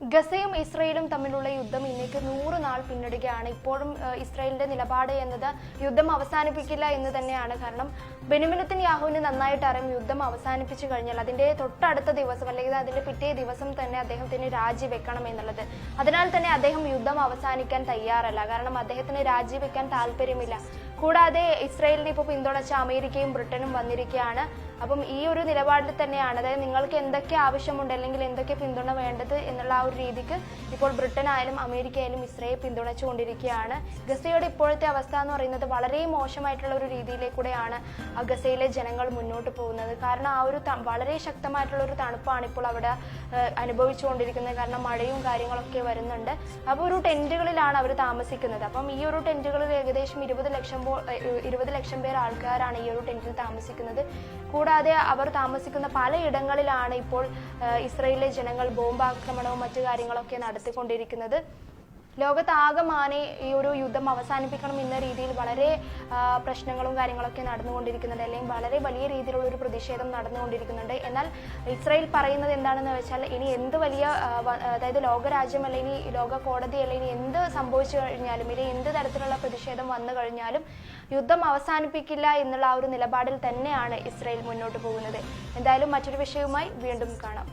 ഗസയും ഇസ്രയേലും തമ്മിലുള്ള യുദ്ധം ഇന്നേക്ക് നൂറ് നാൾ പിന്നിടുകയാണ്. ഇപ്പോഴും ഇസ്രയേലിന്റെ നിലപാട് എന്നത് യുദ്ധം അവസാനിപ്പിക്കില്ല എന്ന് തന്നെയാണ് കാരണം ബെനിമിനത്തിൻ യാഹുവിന് നന്നായിട്ട് അറിയാം യുദ്ധം അവസാനിപ്പിച്ചു കഴിഞ്ഞാൽ അതിന്റെ തൊട്ടടുത്ത ദിവസം അല്ലെങ്കിൽ അതിന്റെ പിറ്റേ ദിവസം തന്നെ അദ്ദേഹത്തിന് രാജിവെക്കണം എന്നുള്ളത്. അതിനാൽ തന്നെ അദ്ദേഹം യുദ്ധം അവസാനിക്കാൻ തയ്യാറല്ല. കാരണം അദ്ദേഹത്തിന് രാജിവെക്കാൻ താല്പര്യമില്ല. കൂടാതെ ഇസ്രയേലിനെ ഇപ്പോൾ പിന്തുണച്ച അമേരിക്കയും ബ്രിട്ടനും വന്നിരിക്കുകയാണ്. അപ്പം ഈ ഒരു നിലപാടിൽ തന്നെയാണ്. അതായത് നിങ്ങൾക്ക് എന്തൊക്കെ ആവശ്യമുണ്ട് അല്ലെങ്കിൽ എന്തൊക്കെ പിന്തുണ വേണ്ടത് എന്നുള്ള ആ ഒരു രീതിക്ക് ഇപ്പോൾ ബ്രിട്ടൻ ആയാലും അമേരിക്ക ആയാലും ഇസ്രയേൽ പിന്തുണച്ചുകൊണ്ടിരിക്കുകയാണ്. ഗസയുടെ ഇപ്പോഴത്തെ അവസ്ഥ എന്ന് പറയുന്നത് വളരെ മോശമായിട്ടുള്ള ഒരു രീതിയിലേക്കൂടെയാണ് ഗസയിലെ ജനങ്ങൾ മുന്നോട്ട് പോകുന്നത്. കാരണം ആ ഒരു വളരെ ശക്തമായിട്ടുള്ള ഒരു തണുപ്പാണ് ഇപ്പോൾ അവിടെ അനുഭവിച്ചുകൊണ്ടിരിക്കുന്നത്. കാരണം മഴയും കാര്യങ്ങളൊക്കെ വരുന്നുണ്ട്. അപ്പോൾ ഒരു ടെന്റുകളിലാണ് അവർ താമസിക്കുന്നത്. അപ്പം ഈ ഒരു ടെന്റുകളിൽ ഏകദേശം ഇരുപത് ലക്ഷം ഇരുപത് ലക്ഷം പേർ ആൾക്കാരാണ് ഈ ഒരു ടെന്റിൽ താമസിക്കുന്നത്. കൂടാതെ അവർ താമസിക്കുന്ന പലയിടങ്ങളിലാണ് ഇപ്പോൾ ഇസ്രയേലിലെ ജനങ്ങൾ ബോംബാക്രമണവും മറ്റു കാര്യങ്ങളൊക്കെ നടത്തിക്കൊണ്ടിരിക്കുന്നത്. ലോകത്താകമാനെ ഈ ഒരു യുദ്ധം അവസാനിപ്പിക്കണം എന്ന രീതിയിൽ വളരെ പ്രശ്നങ്ങളും കാര്യങ്ങളൊക്കെ നടന്നുകൊണ്ടിരിക്കുന്നുണ്ട്. അല്ലെങ്കിൽ വളരെ വലിയ രീതിയിലുള്ള ഒരു പ്രതിഷേധം നടന്നുകൊണ്ടിരിക്കുന്നുണ്ട്. എന്നാൽ ഇസ്രായേൽ പറയുന്നത് എന്താണെന്ന് വെച്ചാൽ ഇനി എന്ത് വലിയ അതായത് ലോകരാജ്യം അല്ലെങ്കിൽ ലോക കോടതി അല്ലെങ്കിൽ എന്ത് സംഭവിച്ചു കഴിഞ്ഞാലും ഇനി എന്ത് തരത്തിലുള്ള പ്രതിഷേധം വന്നു കഴിഞ്ഞാലും യുദ്ധം അവസാനിപ്പിക്കില്ല എന്നുള്ള ആ ഒരു നിലപാടിൽ തന്നെയാണ് ഇസ്രായേൽ മുന്നോട്ട് പോകുന്നത്. എന്തായാലും മറ്റൊരു വിഷയവുമായി വീണ്ടും കാണാം.